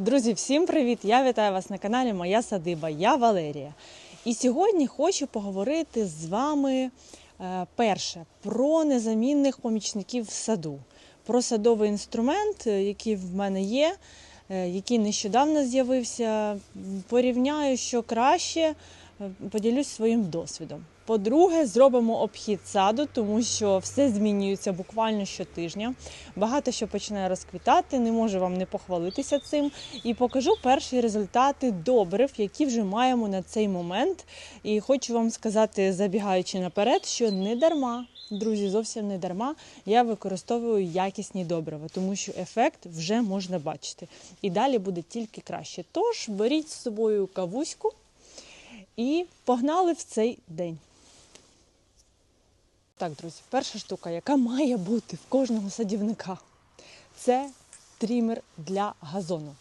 Друзі, всім привіт! Я вітаю вас на каналі Моя Садиба. Я Валерія. І сьогодні хочу поговорити з вами е, перше про незамінних помічників в саду, про садовий інструмент, е, який в мене є, е, який нещодавно з'явився. Порівняю, що краще, поділюсь своїм досвідом. По-друге, зробимо обхід саду, тому що все змінюється буквально щотижня. Багато що починає розквітати, не можу вам не похвалитися цим. І покажу перші результати добрив, які вже маємо на цей момент. І хочу вам сказати, забігаючи наперед, що не дарма, друзі, зовсім не дарма я використовую якісні добрива, тому що ефект вже можна бачити. І далі буде тільки краще. Тож беріть з собою кавуську і погнали в цей день. Так, друзі, перша штука, яка має бути в кожного садівника, це трімер для газону.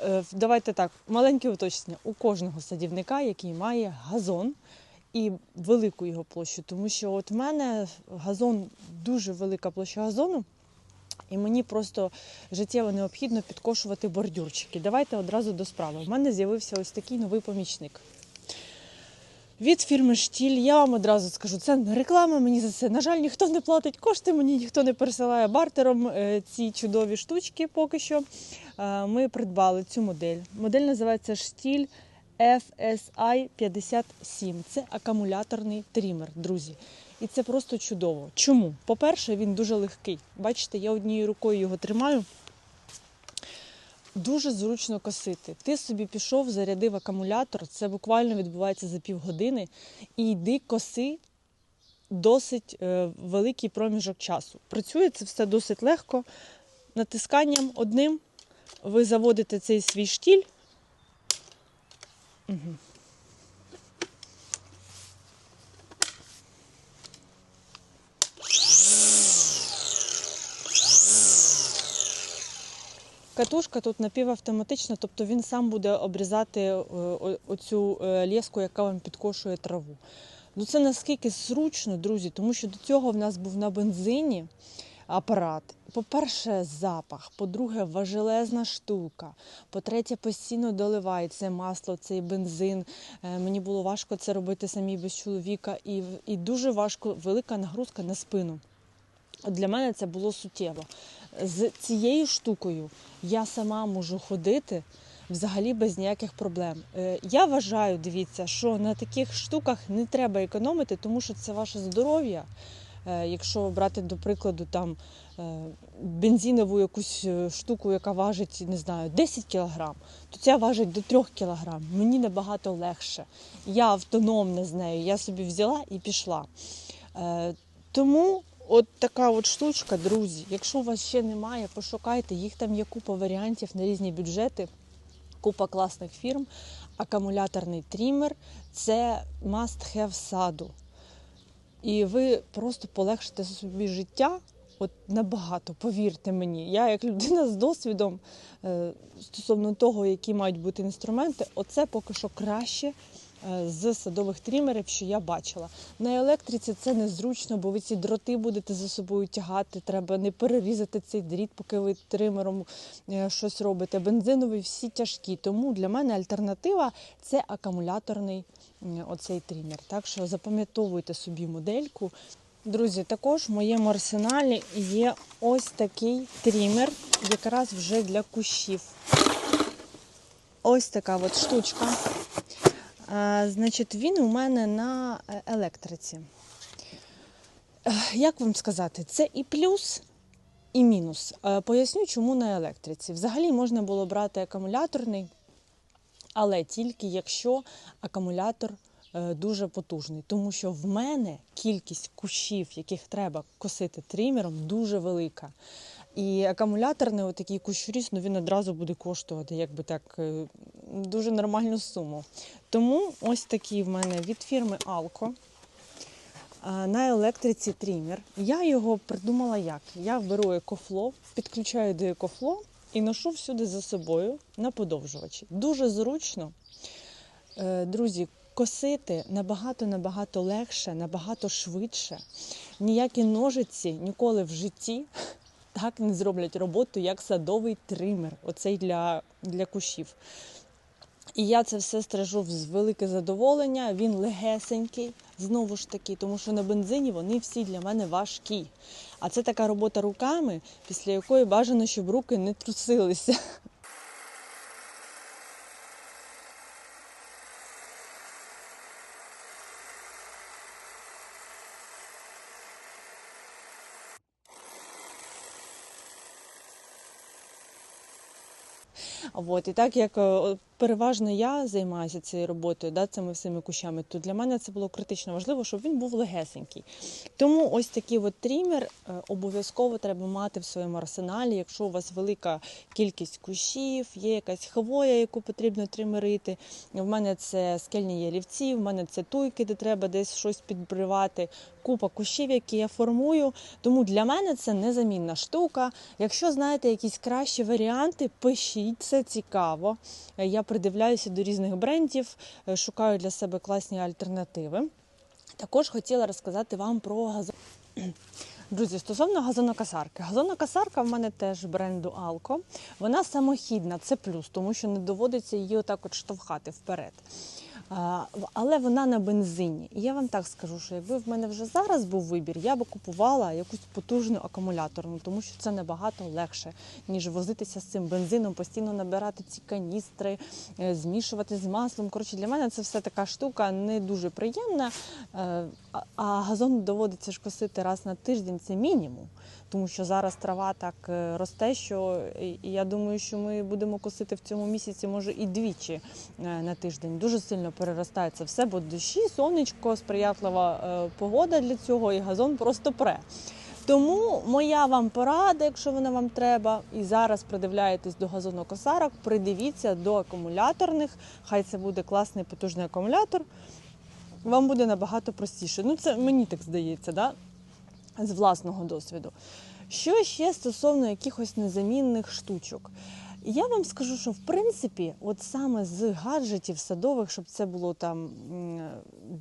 Е, Давайте так, маленьке уточнення. У кожного садівника, який має газон і велику його площу, тому що от в мене газон дуже велика площа газону. І мені просто життєво необхідно підкошувати бордюрчики. Давайте одразу до справи. У мене з'явився ось такий новий помічник. Від фірми Штіль я вам одразу скажу, це не реклама. Мені за це. На жаль, ніхто не платить кошти, мені ніхто не пересилає бартером е, ці чудові штучки поки що. Е, Ми придбали цю модель. Модель називається Штіль FSI 57. Це акумуляторний трімер, друзі. І це просто чудово. Чому? По-перше, він дуже легкий. Бачите, я однією рукою його тримаю. Дуже зручно косити. Ти собі пішов, зарядив акумулятор, це буквально відбувається за півгодини, і йди коси досить е, великий проміжок часу. Працює це все досить легко. Натисканням одним ви заводите цей свій штіль. Угу. Катушка тут напівавтоматична, тобто він сам буде обрізати е, оцю е, леску, яка вам підкошує траву. Ну це наскільки зручно, друзі, тому що до цього в нас був на бензині апарат. По-перше, запах, по-друге, важелезна штука. По-третє, постійно доливається масло, цей бензин. Е, Мені було важко це робити самій без чоловіка, і, і дуже важко, велика нагрузка на спину. От Для мене це було суттєво. З цією штукою я сама можу ходити взагалі без ніяких проблем. Е, Я вважаю, дивіться, що на таких штуках не треба економити, тому що це ваше здоров'я. Е, Якщо брати до прикладу там е, бензинову якусь штуку, яка важить, не знаю, 10 кілограм, то ця важить до 3 кілограм. Мені набагато легше. Я автономна з нею. Я собі взяла і пішла. Тому от така от штучка, друзі. Якщо у вас ще немає, пошукайте. Їх там є купа варіантів на різні бюджети, купа класних фірм. Акумуляторний трімер це must have саду. І ви просто полегшите собі життя. От набагато, повірте мені. Я як людина з досвідом е, стосовно того, які мають бути інструменти, оце поки що краще з садових трімерів, що я бачила. На електриці це незручно, бо ви ці дроти будете за собою тягати. Треба не перерізати цей дріт, поки ви тримером е, щось робите. Бензинові всі тяжкі. Тому для мене альтернатива це акумуляторний оцей трімер. Так що запам'ятовуйте собі модельку. Друзі, також в моєму арсеналі є ось такий трімер, якраз вже для кущів. Ось така от штучка. Значить, він у мене на е, електриці. Е, Як вам сказати, це і плюс, і мінус. Е, Поясню, чому на електриці. Взагалі можна було брати акумуляторний, але тільки якщо акумулятор дуже потужний. Тому що в мене кількість кущів, яких треба косити тримером, дуже велика. І акумуляторний отакий кущуріс, ну він одразу буде коштувати якби так е, дуже нормальну суму. Тому ось такий в мене від фірми Alco на електриці трімер. Я його придумала як? Я беру екофло, підключаю до екофло і ношу всюди за собою на подовжувачі. Дуже зручно. Е, Друзі, косити набагато-набагато легше, набагато швидше. Ніякі ножиці ніколи в житті так не зроблять роботу, як садовий тример, оцей для, для кущів. І я це все стрижу з велике задоволення. Він легесенький, знову ж таки, тому що на бензині вони всі для мене важкі. А це така робота руками, після якої бажано, щоб руки не трусилися. От, і так як е, переважно я займаюся цією роботою, да, цими всіми кущами, то для мене це було критично важливо, щоб він був легесенький. Тому ось такий от трімер е, обов'язково треба мати в своєму арсеналі. Якщо у вас велика кількість кущів, є якась хвоя, яку потрібно тримерити. В мене це скельні ялівці, в мене це туйки, де треба десь щось підбривати, купа кущів, які я формую. Тому для мене це незамінна штука. Якщо знаєте якісь кращі варіанти, пишіть, це цікаво. Е, Я придивляюся до різних брендів, е, шукаю для себе класні альтернативи. Також хотіла розказати вам про газон. Друзі, стосовно газонокасарки. Газонокасарка в мене теж бренду Алко. Вона самохідна, це плюс, тому що не доводиться її отак от штовхати вперед. Але вона на бензині. І я вам так скажу, що якби в мене вже зараз був вибір, я би купувала якусь потужну акумуляторну, тому що це набагато легше, ніж возитися з цим бензином, постійно набирати ці каністри, е, змішувати з маслом. Коротше, для мене це все така штука не дуже приємна. Е, а- газон доводиться ж косити раз на тиждень, це мінімум. Тому що зараз трава так е, росте, що я думаю, що ми будемо косити в цьому місяці, може, і двічі на тиждень. Дуже сильно переростає це все, бо дощі, сонечко, сприятлива е, погода для цього, і газон просто пре. Тому моя вам порада, якщо вона вам треба, і зараз придивляєтесь до газонокосарок, придивіться до акумуляторних. Хай це буде класний потужний акумулятор. Вам буде набагато простіше. Ну, це мені так здається, да? з власного досвіду. Що ще стосовно якихось незамінних штучок? Я вам скажу, що в принципі, от саме з гаджетів садових, щоб це було там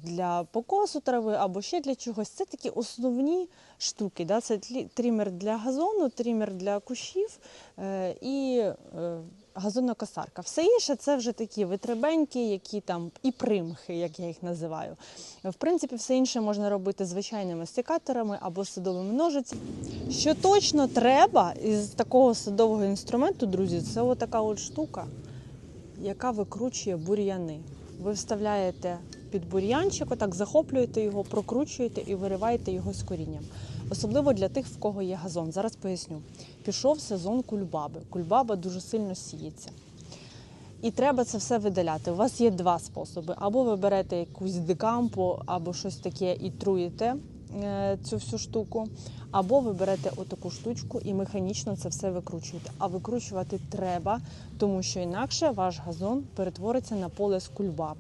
для покосу трави або ще для чогось, це такі основні штуки. Да? Це трімер для газону, трімер для кущів е, і е, газонокосарка. Все інше це вже такі витребенькі, які там і примхи, як я їх називаю. В принципі, все інше можна робити звичайними секаторами або садовими ножицями. Що точно треба із такого садового інструменту, друзі, це отака от штука, яка викручує бур'яни. Ви вставляєте під бур'янчик, отак захоплюєте його, прокручуєте і вириваєте його з корінням. Особливо для тих, в кого є газон. Зараз поясню. Пішов сезон кульбаби. Кульбаба дуже сильно сіється. І треба це все видаляти. У вас є два способи: або ви берете якусь декампу, або щось таке і труєте е, цю всю штуку, або ви берете отаку штучку і механічно це все викручуєте. А викручувати треба, тому що інакше ваш газон перетвориться на поле з кульбаб.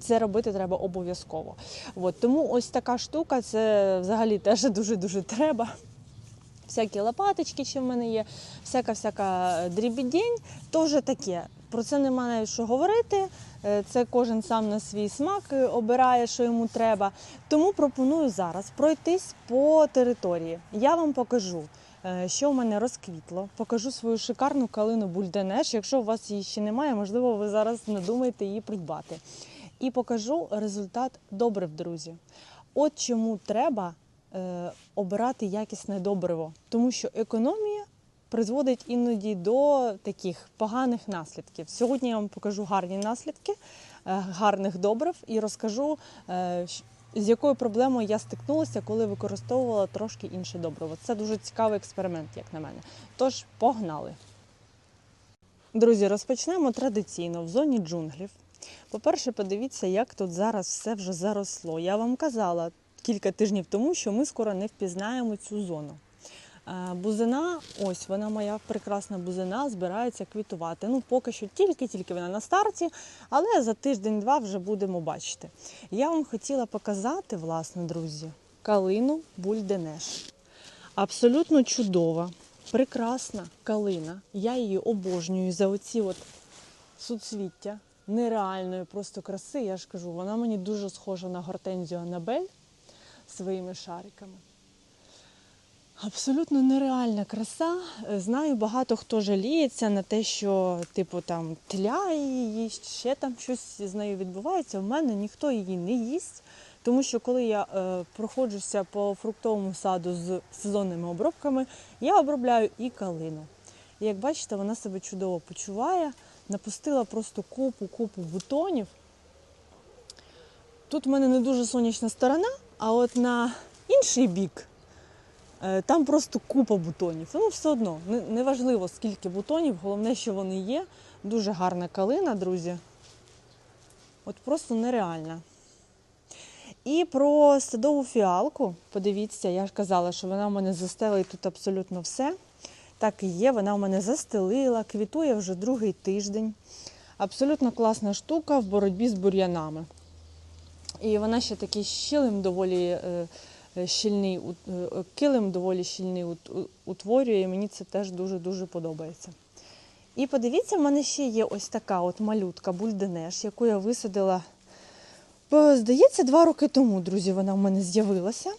Це робити треба обов'язково. От, тому ось така штука, це взагалі теж дуже-дуже треба. Всякі лопаточки, що в мене є, всяка-всяка дрібідень, теж таке. Про це немає що говорити. Е, Це кожен сам на свій смак е, обирає, що йому треба. Тому пропоную зараз пройтись по території. Я вам покажу, е, що в мене розквітло. Покажу свою шикарну калину бульденеш. Якщо у вас її ще немає, можливо, ви зараз надумаєте її придбати. І покажу результат добрив, друзі. От чому треба е, обирати якісне добриво, тому що економія призводить іноді до таких поганих наслідків. Сьогодні я вам покажу гарні наслідки е, гарних добрив і розкажу, е, з якою проблемою я стикнулася, коли використовувала трошки інше добриво. Це дуже цікавий експеримент, як на мене. Тож погнали! Друзі, розпочнемо традиційно в зоні джунглів. По-перше, подивіться, як тут зараз все вже заросло. Я вам казала кілька тижнів тому, що ми скоро не впізнаємо цю зону. Е, Бузина, ось вона моя прекрасна бузина, збирається квітувати. Ну, поки що тільки-тільки вона на старті, але за тиждень-два вже будемо бачити. Я вам хотіла показати, власне, друзі, калину бульденеш. Абсолютно чудова, прекрасна калина. Я її обожнюю за оці от суцвіття нереальної просто краси. Я ж кажу, вона мені дуже схожа на гортензію Анабель своїми шариками. Абсолютно нереальна краса. Знаю, багато хто жаліється на те, що типу там тля її їсть, ще там щось з нею відбувається. У мене ніхто її не їсть, тому що коли я е, проходжуся по фруктовому саду з сезонними обробками, я обробляю і калину. І як бачите, вона себе чудово почуває, напустила просто купу купу бутонів. Тут в мене не дуже сонячна сторона, а от на інший бік. Е, Там просто купа бутонів. Ну, все одно, неважливо скільки бутонів, головне, що вони є. Дуже гарна калина, друзі. От просто нереальна. І про садову фіалку, подивіться, я ж казала, що вона в мене застелить тут абсолютно все. Так і є, вона в мене застелила, квітує вже другий тиждень. Абсолютно класна штука в боротьбі з бур'янами. І вона ще такий щілим доволі е, е, щільний, е, килим доволі щільний утворює, і мені це теж дуже-дуже подобається. І подивіться, в мене ще є ось така от малютка бульденеш, яку я висадила, здається, два роки тому, друзі, вона в мене з'явилася.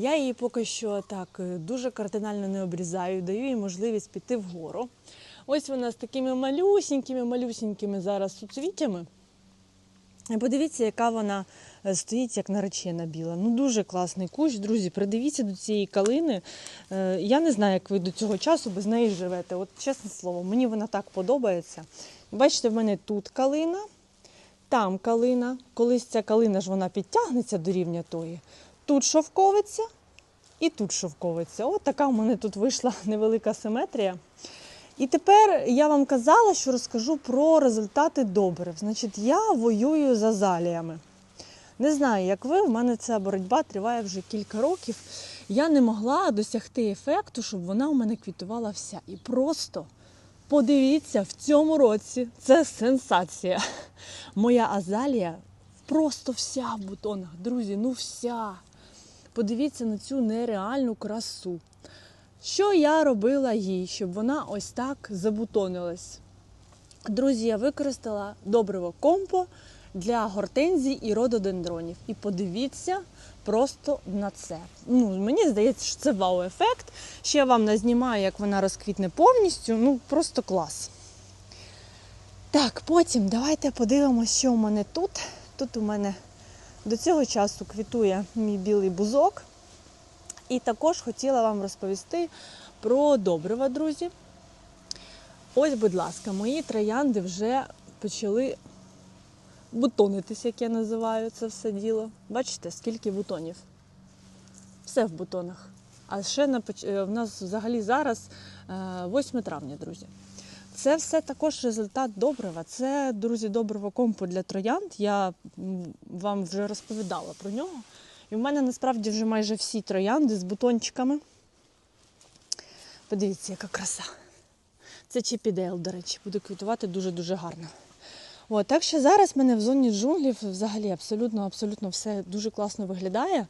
Я її поки що так е, дуже кардинально не обрізаю, даю їй можливість піти вгору. Ось вона з такими малюсінькими, малюсінькими зараз суцвіттями. Подивіться, яка вона е, стоїть, як наречена біла. Ну дуже класний кущ, друзі. Придивіться до цієї калини. Е, Я не знаю, як ви до цього часу без неї живете. От чесне слово, мені вона так подобається. Бачите, в мене тут калина, там калина. Колись ця калина ж вона підтягнеться до рівня тої. Тут шовковиця і тут шовковиця. От така в мене тут вийшла невелика симетрія. І тепер я вам казала, що розкажу про результати добрив. Значить, я воюю з азаліями. Не знаю, як ви, в мене ця боротьба триває вже кілька років. Я не могла досягти ефекту, щоб вона у мене квітувала вся. І просто подивіться, в цьому році це сенсація. Моя азалія просто вся в бутонах. Друзі, ну вся. Подивіться на цю нереальну красу. Що я робила їй, щоб вона ось так забутонилась? Друзі, я використала добриво компо для гортензій і рододендронів. І подивіться просто на це. Ну, мені здається, що це вау-ефект. Ще я вам назнімаю, як вона розквітне повністю. Ну, просто клас. Так, потім давайте подивимося, що у мене тут. Тут у мене до цього часу квітує мій білий бузок. І також хотіла вам розповісти про добрива, друзі. Ось, будь ласка, мої троянди вже почали бутонитись, як я називаю це все діло. Бачите, скільки бутонів? Все в бутонах. А ще на, е, в нас взагалі зараз е, 8 травня, друзі. Це все також результат добрива. Це, друзі, добриво компо для троянд. Я вам вже розповідала про нього. І в мене насправді вже майже всі троянди з бутончиками. Подивіться, яка краса. Це Чіпідейл, до речі, буде квітувати дуже-дуже гарно. От, так що зараз в мене в зоні джунглів взагалі абсолютно, абсолютно все дуже класно виглядає,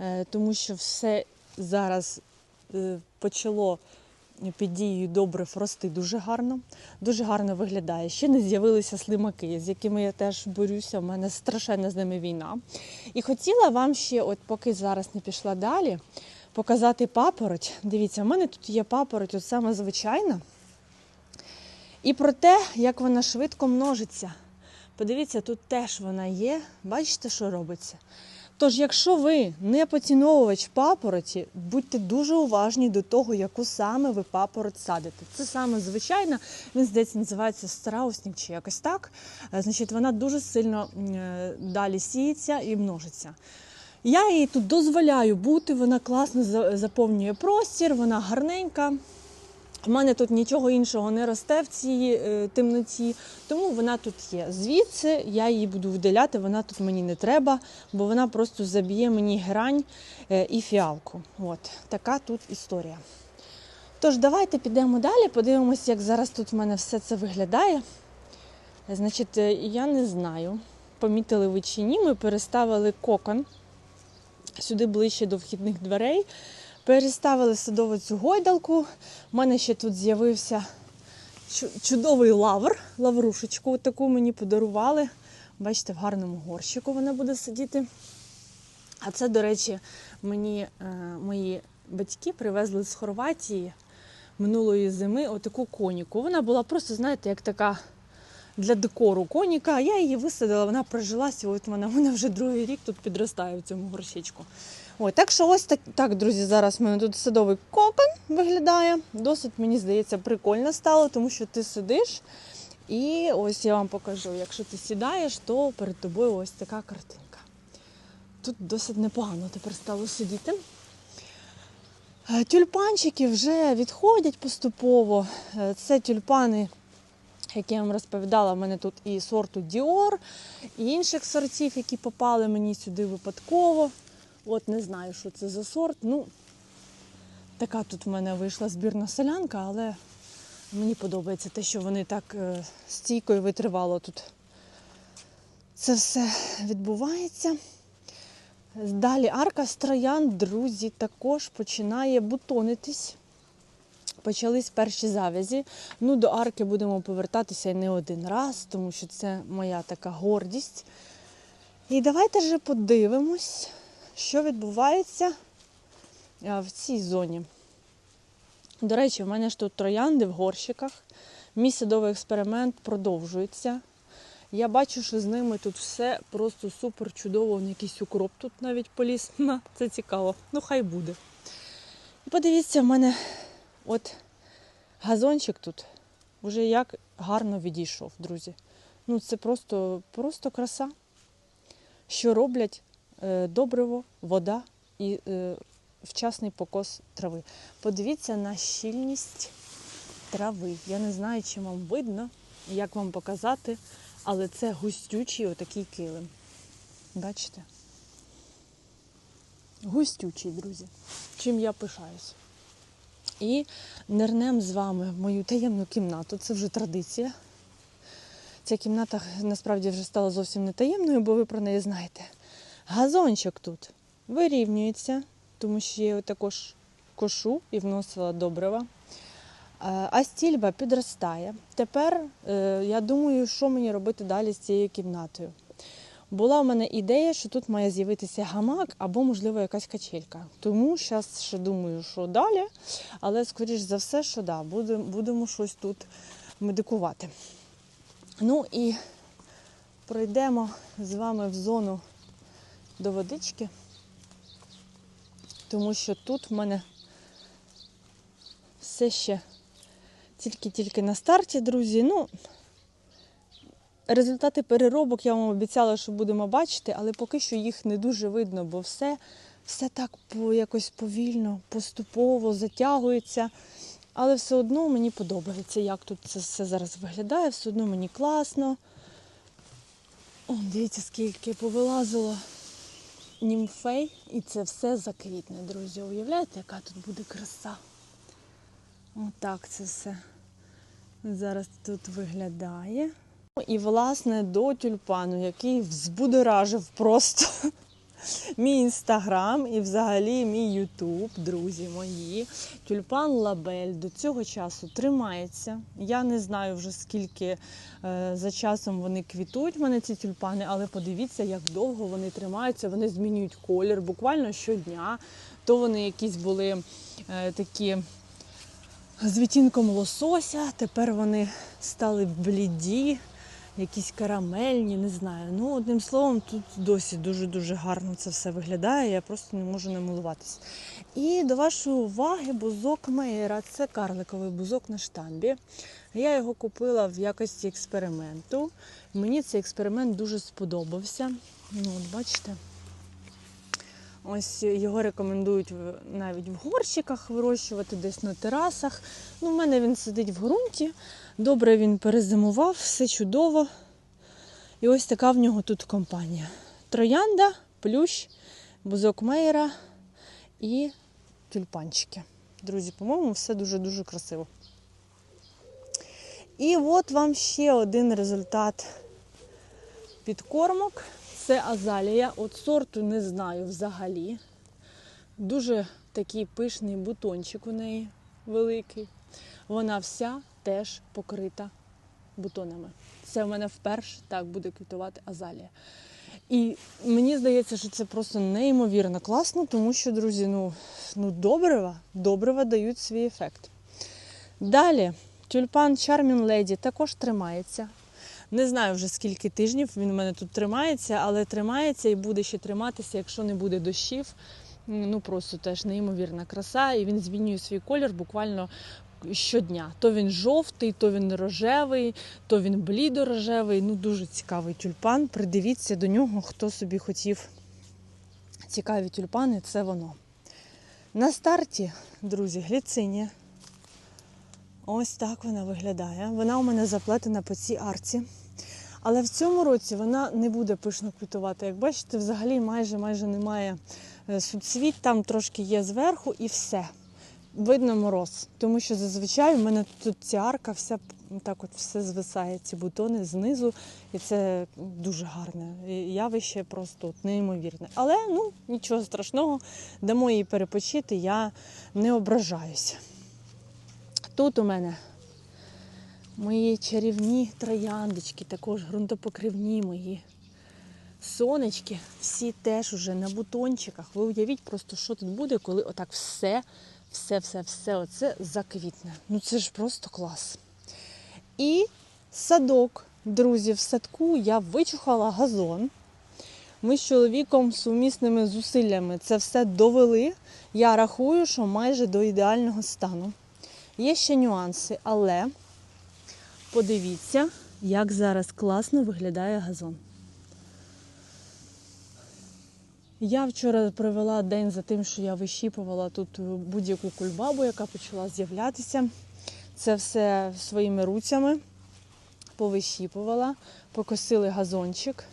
е, тому що все зараз е, почало під дією добрив рости дуже гарно, дуже гарно виглядає. Ще не з'явилися слимаки, з якими я теж борюся. У мене страшенна з ними війна. І хотіла вам ще, от поки зараз не пішла далі, показати папороть. Дивіться, в мене тут є папороть, от саме звичайна. І про те, як вона швидко множиться. Подивіться, тут теж вона є. Бачите, що робиться? Тож, якщо ви не поціновувач папороті, будьте дуже уважні до того, яку саме ви папороть садите. Це саме звичайна, він здається, називається страусник чи якось так. Е, Значить, вона дуже сильно е, далі сіється і множиться. Я їй тут дозволяю бути, вона класно за- заповнює простір, вона гарненька. У мене тут нічого іншого не росте в цій е, темноті, тому вона тут є. Звідси я її буду видаляти, вона тут мені не треба, бо вона просто заб'є мені грань е, і фіалку. От така тут історія. Тож, давайте підемо далі, подивимося, як зараз тут в мене все це виглядає. Значить, е, я не знаю, помітили ви чи ні, ми переставили кокон сюди ближче до вхідних дверей. Переставили садову цю гойдалку. У мене ще тут з'явився чудовий лавр, лаврушечку таку мені подарували. Бачите, в гарному горщику вона буде сидіти. А це, до речі, мені е, мої батьки привезли з Хорватії минулої зими отаку коніку. Вона була просто, знаєте, як така для декору коніка. Я її висадила, вона прижилася, от вона, вона вже другий рік тут підростає в цьому горщичку. Ой, так що ось так, так, друзі, зараз в мене тут садовий кокон виглядає. Досить, мені здається, прикольно стало, тому що ти сидиш. І ось я вам покажу, якщо ти сідаєш, то перед тобою ось така картинка. Тут досить непогано тепер стало сидіти. Е, Тюльпанчики вже відходять поступово. Е, Це тюльпани, які я вам розповідала, в мене тут і сорту Діор, і інших сортів, які попали мені сюди випадково. От не знаю, що це за сорт. Ну, така тут в мене вийшла збірна солянка, але мені подобається те, що вони так е, стійко і витривало тут. Це все відбувається. Далі арка з друзі, також починає бутонитись. Почались перші завязі. Ну, до арки будемо повертатися не один раз, тому що це моя така гордість. І давайте вже подивимось, що відбувається в цій зоні. До речі, в мене ж тут троянди в горщиках. Мій садовий експеримент продовжується. Я бачу, що з ними тут все просто супер чудово. Вон якийсь укроп тут навіть поліз. На, це цікаво. Ну, хай буде. І подивіться, в мене от газончик тут вже як гарно відійшов, друзі. Ну, це просто, просто краса. Що роблять е, добриво, вода і е, вчасний покос трави. Подивіться на щільність трави. Я не знаю, чи вам видно, як вам показати, але це густючий отакий килим. Бачите? Густючий, друзі. Чим я пишаюсь. І нирнем з вами в мою таємну кімнату. Це вже традиція. Ця кімната насправді вже стала зовсім не таємною, бо ви про неї знаєте. Газончик тут вирівнюється, тому що я його також кошу і вносила добрива. Е, А стільба підростає. Тепер е, я думаю, що мені робити далі з цією кімнатою. Була в мене ідея, що тут має з'явитися гамак або, можливо, якась качелька. Тому зараз ще думаю, що далі, але скоріш за все, що да, будемо, будемо щось тут медикувати. Ну і пройдемо з вами в зону до водички, тому що тут в мене все ще тільки-тільки на старті, друзі. Ну, результати переробок я вам обіцяла, що будемо бачити, але поки що їх не дуже видно, бо все, все так якось повільно, поступово затягується. Але все одно мені подобається, як тут це все зараз виглядає, все одно мені класно. О, дивіться, скільки повилазило німфей, і це все заквітне, друзі. Уявляєте, яка тут буде краса? Отак це все зараз тут виглядає. Ну, І, власне, до тюльпану, який взбудоражив просто мій інстаграм і взагалі мій Ютуб, друзі мої. Тюльпан Лабель до цього часу тримається. Я не знаю вже скільки е, за часом вони квітують, в мене ці тюльпани, але подивіться, як довго вони тримаються, вони змінюють колір буквально щодня. То вони якісь були е, такі з відтінком лосося, тепер вони стали бліді, якісь карамельні, не знаю. Ну, одним словом, тут досі дуже-дуже гарно це все виглядає, я просто не можу намилуватись. І до вашої уваги бузок Мейера. Це карликовий бузок на штамбі. Я його купила в якості експерименту. Мені цей експеримент дуже сподобався. Ну, от бачите. Ось його рекомендують навіть в горщиках вирощувати, десь на терасах. Ну, в мене він сидить в ґрунті. Добре він перезимував, все чудово. І ось така в нього тут компанія. Троянда, плющ, бузок мейера і тюльпанчики. Друзі, по-моєму, все дуже-дуже красиво. І от вам ще один результат підкормок. Це азалія. От сорту не знаю взагалі. Дуже такий пишний бутончик у неї великий. Вона вся теж покрита бутонами. Це в мене вперше так буде квітувати азалія. І мені здається, що це просто неймовірно класно, тому що, друзі, ну, ну добрива, добрива дають свій ефект. Далі, тюльпан Charming Lady також тримається. Не знаю вже скільки тижнів він у мене тут тримається, але тримається і буде ще триматися, якщо не буде дощів. Ну просто теж неймовірна краса, і він змінює свій колір буквально щодня. То він жовтий, то він рожевий, то він блідорожевий. Ну дуже цікавий тюльпан. Придивіться до нього, хто собі хотів цікаві тюльпани, це воно. На старті, друзі, гліцинія. Ось так вона виглядає. Вона у мене заплетена по цій арці. Але в цьому році вона не буде пишно квітувати. Як бачите, взагалі майже майже немає е, суцвіт, там трошки є зверху і все. Видно мороз. Тому що зазвичай у мене тут ця арка вся так от все звисає, ці бутони знизу, і це дуже гарне явище, просто от неймовірне. Але ну нічого страшного, дамо їй перепочити, я не ображаюся. Тут у мене мої чарівні трояндочки, також ґрунтопокривні мої сонечки, всі теж уже на бутончиках. Ви уявіть просто, що тут буде, коли отак все, все, все, все оце заквітне. Ну це ж просто клас. І садок, друзі, в садку я вичухала газон. Ми з чоловіком сумісними зусиллями це все довели. Я рахую, що майже до ідеального стану. Є ще нюанси, але подивіться, як зараз класно виглядає газон. Я вчора провела день за тим, що я вищіпувала тут будь-яку кульбабу, яка почала з'являтися. Це все своїми руцями повищіпувала, покосили газончик.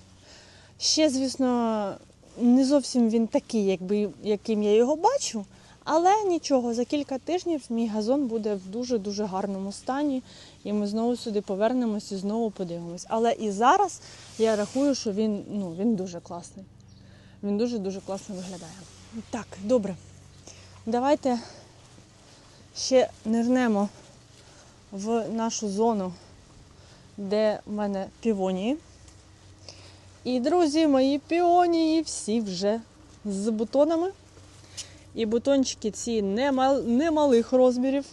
Ще, звісно, не зовсім він такий, якби, яким я його бачу, але нічого, за кілька тижнів мій газон буде в дуже-дуже гарному стані, і ми знову сюди повернемось і знову подивимось. Але і зараз я рахую, що він, ну, він дуже класний. Він дуже-дуже класно виглядає. Так, добре. Давайте ще нирнемо в нашу зону, де в мене півонії. І, друзі, мої піонії всі вже з бутонами. І бутончики ці немалих розмірів.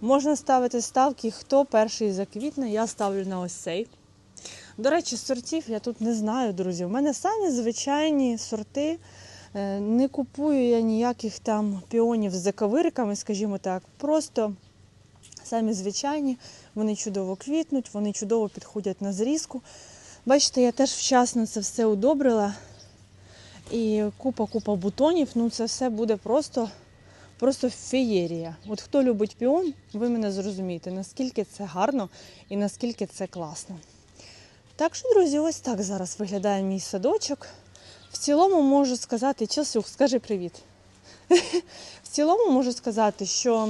Можна ставити ставки, хто перший заквітне, я ставлю на ось цей. До речі, сортів я тут не знаю, друзі. У мене самі звичайні сорти. Е, Не купую я ніяких там піонів з заковириками, скажімо так. Просто самі звичайні, вони чудово квітнуть, вони чудово підходять на зрізку. Бачите, я теж вчасно це все удобрила. І купа-купа бутонів, ну це все буде просто просто феєрія. От хто любить піон, ви мене зрозумієте, наскільки це гарно і наскільки це класно. Так що, друзі, ось так зараз виглядає мій садочок. В цілому можу сказати, Часюх, скажи привіт. В цілому можу сказати, що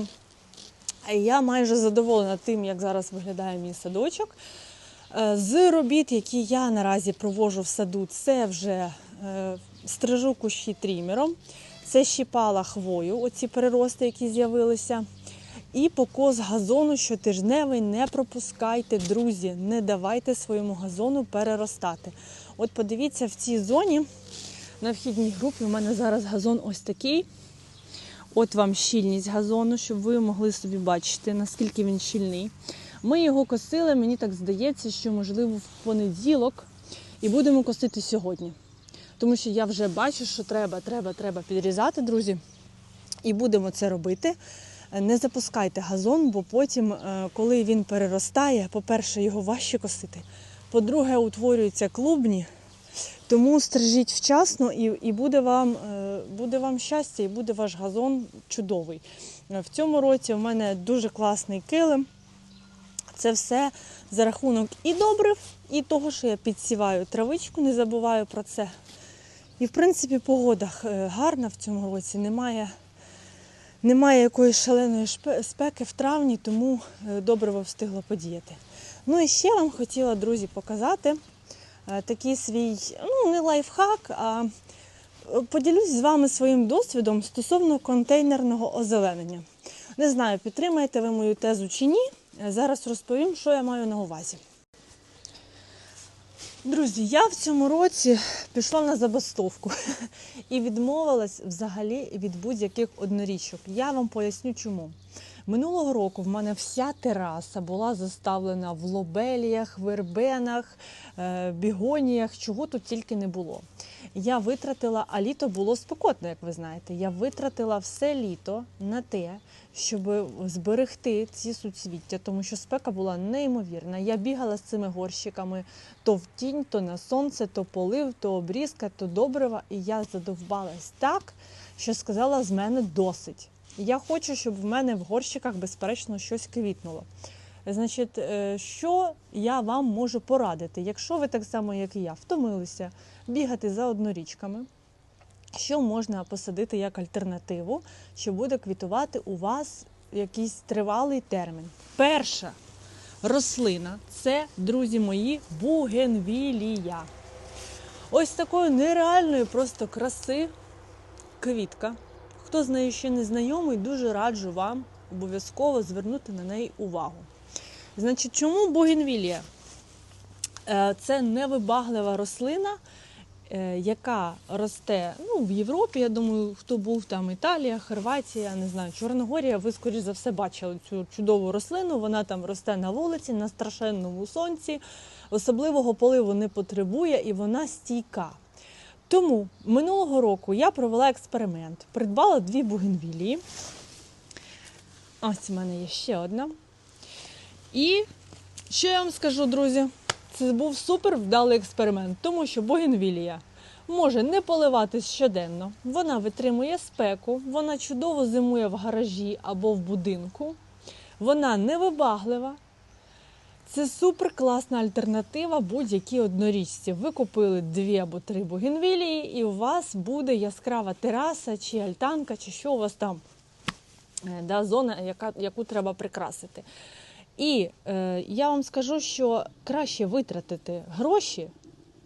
я майже задоволена тим, як зараз виглядає мій садочок. Е, З робіт, які я наразі проводжу в саду, це вже е, стрижу кущі трімером, це щіпала хвою, оці перерости, які з'явилися. І покос газону щотижневий не пропускайте, друзі, не давайте своєму газону переростати. От подивіться, в цій зоні на вхідній групі у мене зараз газон ось такий. От вам щільність газону, щоб ви могли собі бачити, наскільки він щільний. Ми його косили, мені так здається, що можливо в понеділок і будемо косити сьогодні. Тому що я вже бачу, що треба, треба, треба підрізати, друзі. І будемо це робити. Не запускайте газон, бо потім, е, коли він переростає, по-перше, його важче косити. По-друге, утворюються клубні. Тому стрижіть вчасно і і буде, вам, е, буде вам щастя, і буде ваш газон чудовий. В цьому році у мене дуже класний килим. Це все за рахунок і добрив, і того, що я підсіваю травичку, не забуваю про це. І, в принципі, погода е, гарна в цьому році. Немає, немає якоїсь шаленої спеки в травні, тому е, добриво встигло подіяти. Ну і ще вам хотіла, друзі, показати е, такий свій, ну, не лайфхак, а е, поділюсь з вами своїм досвідом стосовно контейнерного озеленення. Не знаю, підтримаєте ви мою тезу чи ні. Зараз розповім, що я маю на увазі. Друзі, я в цьому році пішла на забастовку і відмовилась взагалі від будь-яких однорічок. Я вам поясню чому. Минулого року в мене вся тераса була заставлена в лобеліях, вербенах, е, бігоніях, чого тут тільки не було. Я витратила, а літо було спекотно, як ви знаєте. Я витратила все літо на те, щоб зберегти ці суцвіття, тому що спека була неймовірна. Я бігала з цими горщиками то в тінь, то на сонце, то полив, то обрізка, то добрива. І я задовбалась так, що сказала з мене досить. Я хочу, щоб в мене в горщиках, безперечно, щось квітнуло. Значить, е, що я вам можу порадити, якщо ви так само, як і я, втомилися бігати за однорічками, що можна посадити як альтернативу, що буде квітувати у вас якийсь тривалий термін. Перша рослина це, друзі мої, бугенвілія. Ось такої нереальної просто краси квітка. Хто з нею ще не знайомий, дуже раджу вам обов'язково звернути на неї увагу. Значить, чому бугенвілія? Е, Це невибаглива рослина, яка росте ну, в Європі. Я думаю, хто був там Італія, Хорватія, не знаю, Чорногорія. Ви, скоріш за все, бачили цю чудову рослину. Вона там росте на вулиці, на страшенному сонці. Особливого поливу не потребує і вона стійка. Тому минулого року я провела експеримент, придбала дві бугенвілії. Ось у мене є ще одна. І що я вам скажу, друзі? Це був супер вдалий експеримент, тому що бугенвілія може не поливатись щоденно, вона витримує спеку, вона чудово зимує в гаражі або в будинку, вона невибаглива. Це супер класна альтернатива будь-якій однорічці. Ви купили дві або три бугенвілії, і у вас буде яскрава тераса чи альтанка, чи що у вас там е, да, зона, яка, яку треба прикрасити. І е, я вам скажу, що краще витратити гроші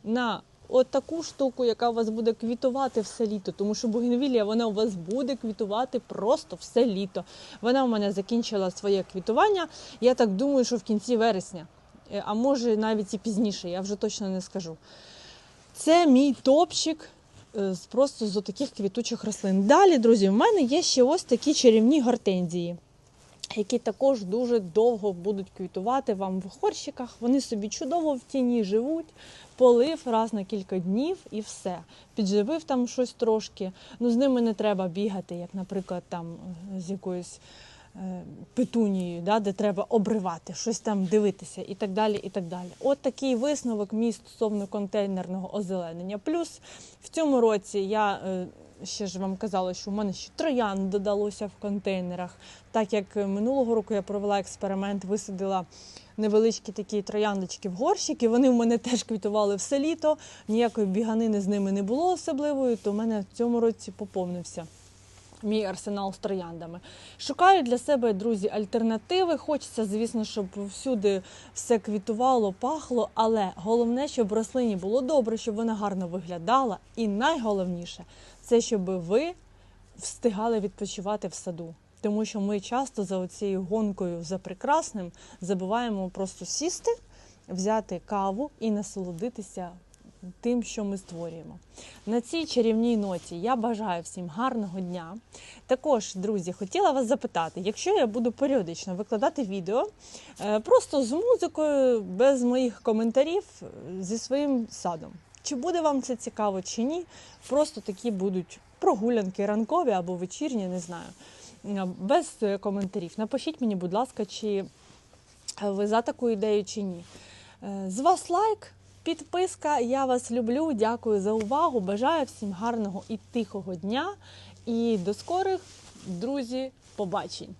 на от таку штуку, яка у вас буде квітувати все літо, тому що бугенвілія вона у вас буде квітувати просто все літо. Вона у мене закінчила своє квітування. Я так думаю, що в кінці вересня, Е, а може навіть і пізніше, я вже точно не скажу. Це мій топчик е, просто з таких квітучих рослин. Далі, друзі, в мене є ще ось такі чарівні гортензії які також дуже довго будуть квітувати вам в горщиках. Вони собі чудово в тіні живуть, полив раз на кілька днів і все. Підживив там щось трошки. Ну з ними не треба бігати, як, наприклад, там е, з якоюсь е, петунією, да, де треба обривати, щось там дивитися і так далі. і так далі. От такий висновок мій стосовно контейнерного озеленення. Плюс в цьому році я. Ще ж вам казала, що в мене ще троян додалося в контейнерах. Так як минулого року я провела експеримент, висадила невеличкі такі трояндочки в горщики. Вони в мене теж квітували все літо, ніякої біганини з ними не було особливої, то в мене в цьому році поповнився. Мій арсенал з трояндами. Шукаю для себе, друзі, альтернативи. Хочеться, звісно, щоб всюди все квітувало, пахло, але головне, щоб рослині було добре, щоб вона гарно виглядала. І найголовніше це щоб ви встигали відпочивати в саду. Тому що ми часто за оцією гонкою за прекрасним забуваємо просто сісти, взяти каву і насолодитися тим, що ми створюємо. На цій чарівній ноті я бажаю всім гарного дня. Також, друзі, хотіла вас запитати, якщо я буду періодично викладати відео е, просто з музикою, без моїх коментарів, е, зі своїм садом. Чи буде вам це цікаво, чи ні? Просто такі будуть прогулянки ранкові або вечірні, не знаю, е, без коментарів. Напишіть мені, будь ласка, чи ви за таку ідею, чи ні. З вас лайк. Підписка, я вас люблю. Дякую за увагу. Бажаю всім гарного і тихого дня. І до скорих, друзі, побачень!